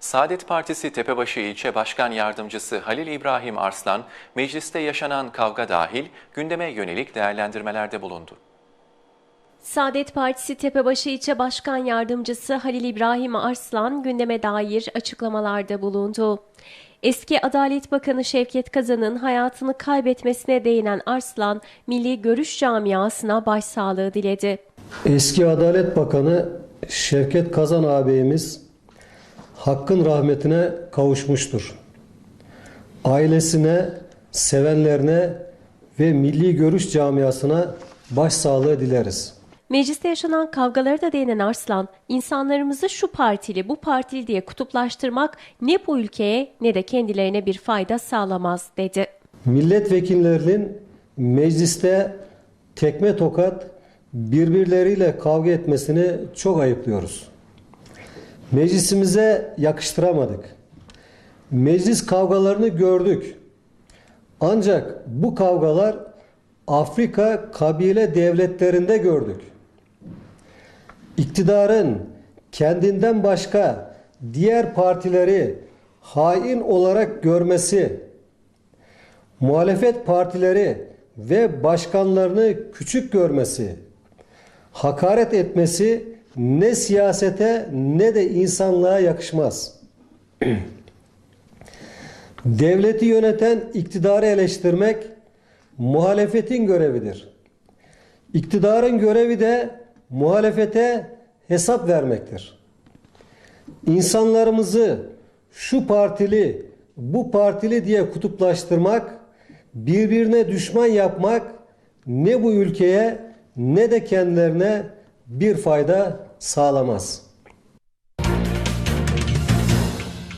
Saadet Partisi Tepebaşı İlçe Başkan Yardımcısı Halil İbrahim Arslan, mecliste yaşanan kavga dahil gündeme yönelik değerlendirmelerde bulundu. Saadet Partisi Tepebaşı İlçe Başkan Yardımcısı Halil İbrahim Arslan gündeme dair açıklamalarda bulundu. Eski Adalet Bakanı Şevket Kazan'ın hayatını kaybetmesine değinen Arslan, Milli Görüş camiasına başsağlığı diledi. Eski Adalet Bakanı Şevket Kazan ağabeyimiz Hakk'ın rahmetine kavuşmuştur. Ailesine, sevenlerine ve Milli Görüş camiasına başsağlığı dileriz. Mecliste yaşanan kavgaları da değinen Arslan, insanlarımızı şu partili bu partili diye kutuplaştırmak ne bu ülkeye ne de kendilerine bir fayda sağlamaz dedi. Milletvekillerinin mecliste tekme tokat birbirleriyle kavga etmesini çok ayıplıyoruz. Meclisimize yakıştıramadık. Meclis kavgalarını gördük. Ancak bu kavgalar Afrika kabile devletlerinde gördük. İktidarın kendinden başka diğer partileri hain olarak görmesi, muhalefet partileri ve başkanlarını küçük görmesi, hakaret etmesi ne siyasete ne de insanlığa yakışmaz. Devleti yöneten iktidarı eleştirmek muhalefetin görevidir. İktidarın görevi de muhalefete hesap vermektir. İnsanlarımızı şu partili, bu partili diye kutuplaştırmak, birbirine düşman yapmak ne bu ülkeye ne de kendilerine bir fayda sağlamaz.